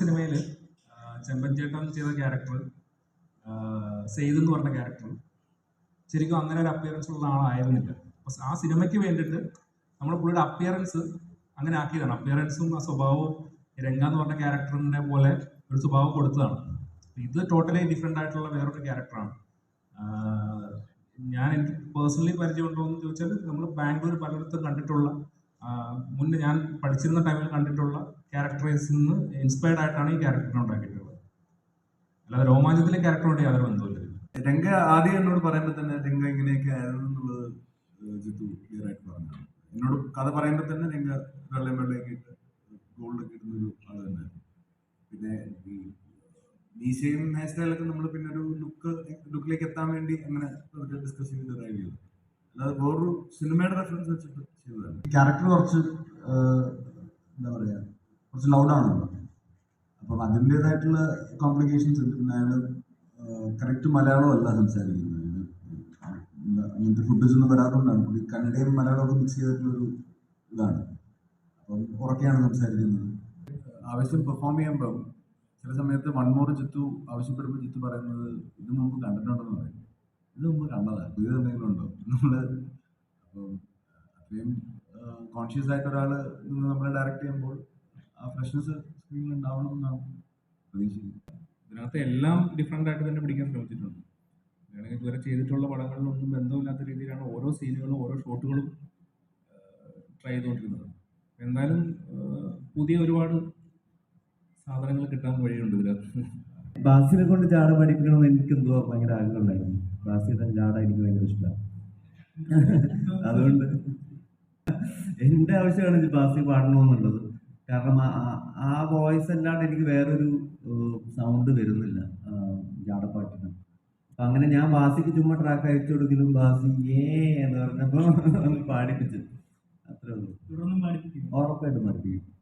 സിനിമയിൽ ചെമ്പൻചേട്ടൻ ചെയ്ത ക്യാരക്ടർ സെയ്ദ് എന്ന് പറഞ്ഞ ക്യാരക്ടർ ശരിക്കും അങ്ങനെ ഒരു അപ്പിയറൻസ് ഉള്ള ആളായിരുന്നില്ല അപ്പം ആ സിനിമയ്ക്ക് വേണ്ടിയിട്ട് നമ്മൾ പുള്ളിയുടെ അപ്പിയറൻസ് അങ്ങനെ ആക്കിയതാണ്. അപ്പിയറൻസും ആ സ്വഭാവവും രംഗ എന്ന് പറഞ്ഞ ക്യാരക്ടറിനെ പോലെ ഒരു സ്വഭാവം കൊടുത്തതാണ്. ഇത് ടോട്ടലി ഡിഫറെന്റ് ആയിട്ടുള്ള വേറൊരു ക്യാരക്ടറാണ് ഞാൻ എനിക്ക് പേഴ്സണലി പരിചയമുണ്ടോ എന്ന് ചോദിച്ചാൽ നമ്മൾ ബാംഗ്ലൂർ പലയിടത്തും കണ്ടിട്ടുള്ള മുന്നേ ഞാൻ പഠിച്ചിരുന്ന ടൈമിൽ കണ്ടിട്ടുള്ള ക്യാരക്ടറൈസിൽ നിന്ന് ഇൻസ്പയർഡ് ആയിട്ടാണ് ഈ ക്യാരക്ടറിനെ ഉണ്ടാക്കിയിട്ടുള്ളത്. അല്ലാതെ രോമാഞ്ചത്തിലെ ക്യാരക്ടറോട് യാതൊരു ബന്ധമില്ല രംഗ ആദ്യം എന്നോട് പറയുമ്പോൾ തന്നെ രംഗ ഇങ്ങനെയൊക്കെ ആയിരുന്നു എന്നുള്ളത് ജിത്തു ക്ലിയർ ആയിട്ട് പറഞ്ഞു എന്നോട് കഥ പറയുമ്പോൾ തന്നെ രംഗ വെള്ളയും വെള്ളയൊക്കെ ഇട്ട് ഗോൾഡൊക്കെ ഇടുന്നൊരു തന്നെയായിരുന്നു. പിന്നെ ഈ മീശയും ഹെയർ സ്റ്റൈലൊക്കെ നമ്മൾ പിന്നെ ഒരു ലുക്ക് ലുക്കിലേക്ക് എത്താൻ വേണ്ടി അങ്ങനെ ഡിസ്കസ് ചെയ്ത് ഡ്രൈവ് ചെയ്തു അല്ലാതെ വേറൊരു സിനിമയുടെ റെഫറൻസ് വെച്ചിട്ട് ചെയ്തതാണ്. ക്യാരക്ടർ കുറച്ച് എന്താ പറയുക കുറച്ച് ലൗഡാണല്ലോ അപ്പം അതിന്റെതായിട്ടുള്ള കോംപ്ലിക്കേഷൻസ് ഉണ്ട്. പിന്നെ അയാൾ കറക്റ്റ് മലയാളം അല്ല സംസാരിക്കുന്നത്. അങ്ങനത്തെ ഫുഡ്സ് ഒന്നും വരാത്തതുകൊണ്ടാണ്. പുള്ളി കന്നഡയും മലയാളമൊക്കെ മിക്സ് ചെയ്തിട്ടുള്ളൊരു ഇതാണ്. അപ്പം ഉറക്കെയാണ് സംസാരിക്കുന്നത്. ആവശ്യം പെർഫോം ചെയ്യുമ്പോൾ ചില സമയത്ത് വൺ മോർ ജിത്തു ആവശ്യപ്പെടുമ്പോൾ ജിത്തു പറയുന്നത് ഇത് മുമ്പ് കണ്ടിട്ടുണ്ടെന്ന് പറയും. ഇത് മുമ്പ് കണ്ടതാണ് ഇത് എന്തെങ്കിലും ഉണ്ടോ? നമ്മൾ അപ്പം അത്രയും കോൺഷ്യസ് ആയിട്ട് ഒരാൾ നിന്ന് നമ്മളെ ഡയറക്റ്റ് ചെയ്യുമ്പോൾ ആ ഫ്രഷ്നസ് സ്ക്രീനിൽ ഉണ്ടാവണം എന്നാണ് പ്രതീക്ഷിക്കുന്നത്. ഇതിനകത്ത് എല്ലാം ഡിഫറെന്റ് ആയിട്ട് തന്നെ പിടിക്കാൻ ശ്രമിച്ചിട്ടുണ്ട്. വേണമെങ്കിൽ ഇതുവരെ ചെയ്തിട്ടുള്ള പടങ്ങളിലൊന്നും ബന്ധമില്ലാത്ത രീതിയിലാണ് ഓരോ സീനുകളും ഓരോ ഷോട്ടുകളും ട്രൈ ചെയ്തുകൊണ്ടിരുന്നത്. എന്തായാലും പുതിയ ഒരുപാട് സാധനങ്ങൾ കിട്ടാൻ വഴിയുണ്ട് ഇതിനകത്ത്. ബാസിനെ കൊണ്ട് ജാട പഠിപ്പിക്കണമെന്ന് എനിക്ക് എന്തോ ഭയങ്കര ആഗ്രഹം ഉണ്ടായിരുന്നു ബാസിയുടെ ജാട എനിക്ക് ഭയങ്കര ഇഷ്ടമാണ്. അതുകൊണ്ട് എന്റെ ആവശ്യമാണ് ബാസി പാടണമെന്നുള്ളത്. കാരണം ആ- വോയിസ് അല്ലാണ്ട് എനിക്ക് വേറൊരു സൗണ്ട് വരുന്നില്ല ചാടപ്പാട്ടിന്. ജാടപ്പാട്ടിന് അപ്പം അങ്ങനെ ഞാൻ ബാസിക്ക് ചുമ്മാ ട്രാക്ക് അയച്ചു കൊടുക്കലും ബാസി ഏ എന്ന് പറഞ്ഞപ്പോൾ പാടിപ്പിച്ചു. അത്രേ ഉള്ളൂ. ഉറപ്പായിട്ടും പഠിപ്പിക്കും